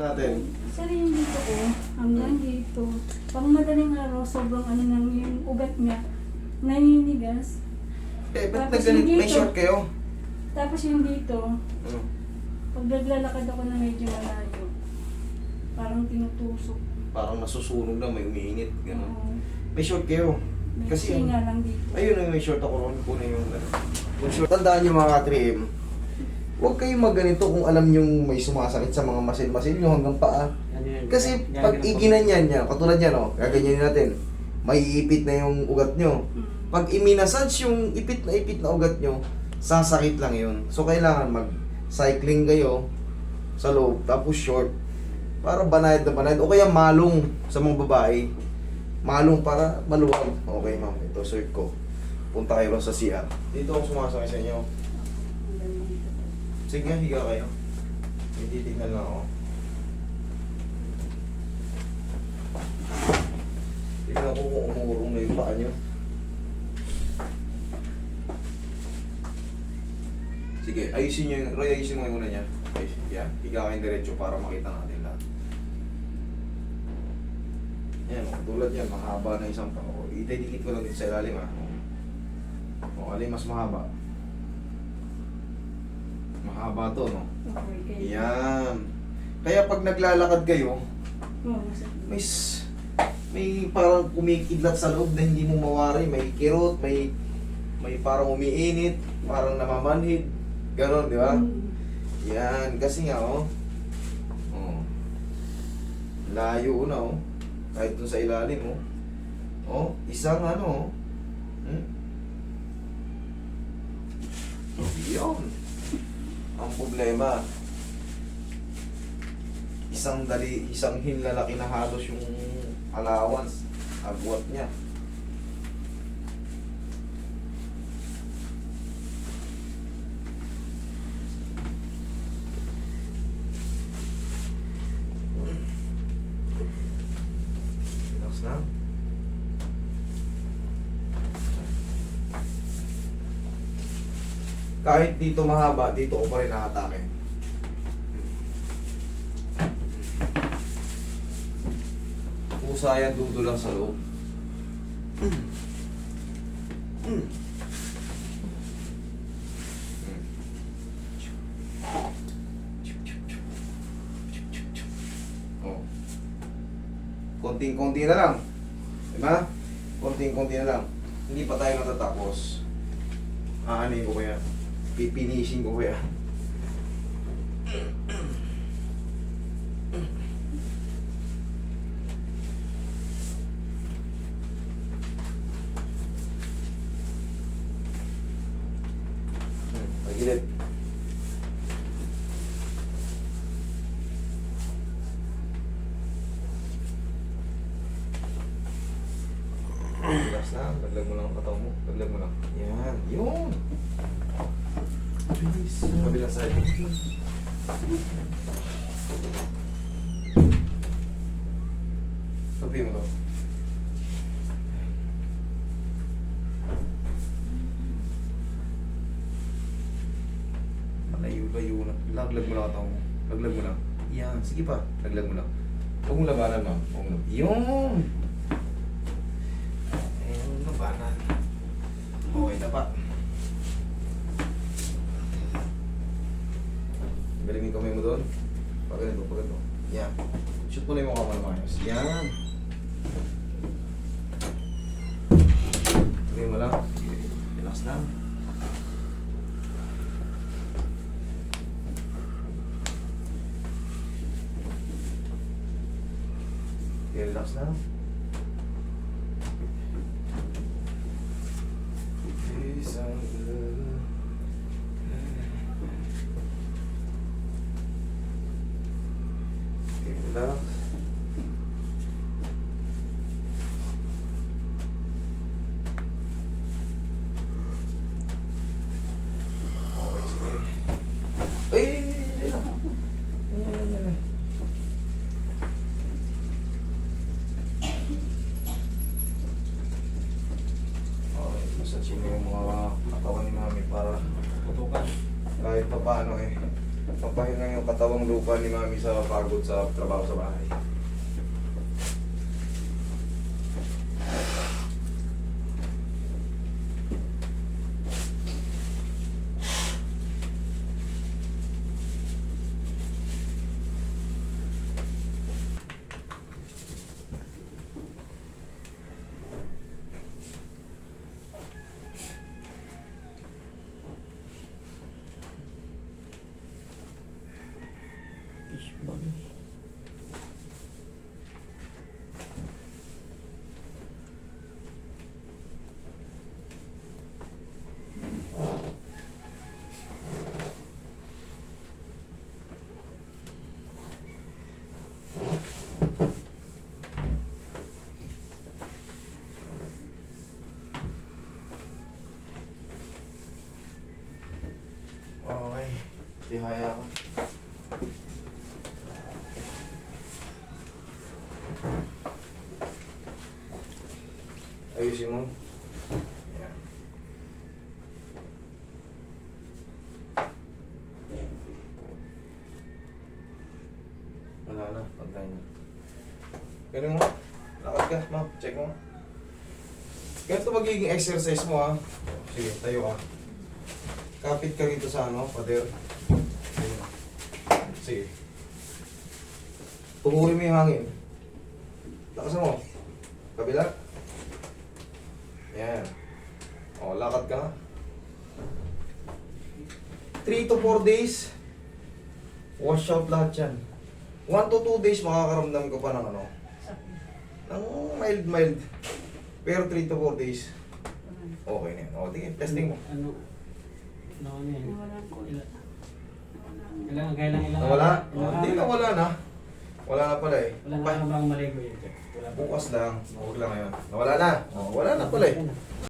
natin. Sir, yung dito ko, hanggang dito. Pang madaling araw, sobrang ano nang yung ugat niya, naninigas. Eh, ba't Tapos nagganit? yung May dito. short kayo? Tapos yung dito, Hmm. pag naglalakad ako na medyo malayo, parang tinutusok. Parang nasusunog na, may umiinit. Ganun. Oo. May short kayo. May Kasi- singa lang dito. Ayun ang may short ako ron. Kunin yung ano. Yung short. Tandaan nyo mga 3M. Huwag kayong magganito kung alam nyo may sumasakit sa mga masil-masil nyo hanggang paa. Kasi pag iginanyan niya, katulad yan o, gaganyanin natin, may ipit na yung ugat nyo. Mm. Pag iminasage yung ipit na ipit na ugat nyo, sasakit lang yun. So kailangan mag-cycling kayo sa loob, tapos short, para banayad na banayad. O kaya malong sa mga babae. Malong para maluwag. Okay ma'am, ito search ko. Punta kayo lang sa CR. Dito ako sumasakay sa inyo. Sige, higa kayo. May titignan lang ako. Tignan ko kung umurong na yung paa nyo. Sige, ayusin nyo yung... Roy, ayusin mo yung una niya. Ayusin. Yan. Higa kayong diretso para makita natin lahat. Yan, tulad yan. Mahaba na isang paa. O, Itay-dikit ko lang dito sa ilalim, ha. O, alin mas mahaba? Mahaba to, no? Okay, kaya. Yan. Kaya pag naglalakad kayo, may may parang kumikidlat sa loob na hindi mo mawari, may kirot, may may parang umiinit, parang namamanhid. Ganon, di ba? Mm. Yan, kasi nga oh. Oh. Layo na oh. Kahit dun sa ilalim oh. Oh, isang ano oh. Hmm? Yun. Ang problema, isang dali, isang hinlalaki na halos yung allowance, agwat niya. Relax lang. Kahit dito mahaba, dito ko pa rin nakatake. Pusa yan, dudo lang sa loob. Oh. Konting-konti na lang. Diba? Konting-konti na lang. Hindi pa tayo natatapos. Aanin ko kaya. Pipinishin ko kaya. Pagilid. Relax lang. Laglag mo lang ang katawan mo. Laglag mo lang. Yan. Yun. Kabilang side. Sabi mo to. Malayo-layo na. Laglag mo lang mo. Laglag mo lang. Yan. Sige pa. Laglag mo lang. Huwag mo labanan, ma'am. Huwag mo. Yun. Ayun, labanan. Okay na. Yung kamay mo doon. Pag ganito, pag ganito. Yan. Shoot mo na yung mukha mo na maayos. Yan. Lagay mo lang. Relax lang. Relax lang. Okay, massage mo yung mga katawan ni mami para Tutukan. kahit pa paano eh mapahinga yung katawang lupa ni Mami sa pagod sa trabaho sa bahay. Okay. Tihaya ako. Ayusin mo. Wala na. Pantay na. Ganun mo. Lakad ka. Ma'am, check mo. Ganito magiging exercise mo ha. Sige, tayo ka. Kapit ka rito sa ano, pader. Sige. Pumuri mo yung hangin. Lakasan mo. Kabila. Yan. O, lakad ka. 3 to 4 days, wash out lahat yan. 1 to 2 days, makakaramdam ka pa ng ano, ng mild mild. Pero 3 to 4 days, okay na yan. O, tingin, testing mo. Ano? Ano ano yan? Nawala ko. Ilan- Kailangan, kailangan, ilang Nawala? Hindi na araw? wala na. Wala na pala eh. Wala na Pa- bang maligo yun? Bukas lang. Huwag lang ngayon. Nawala na. O, wala na pala eh.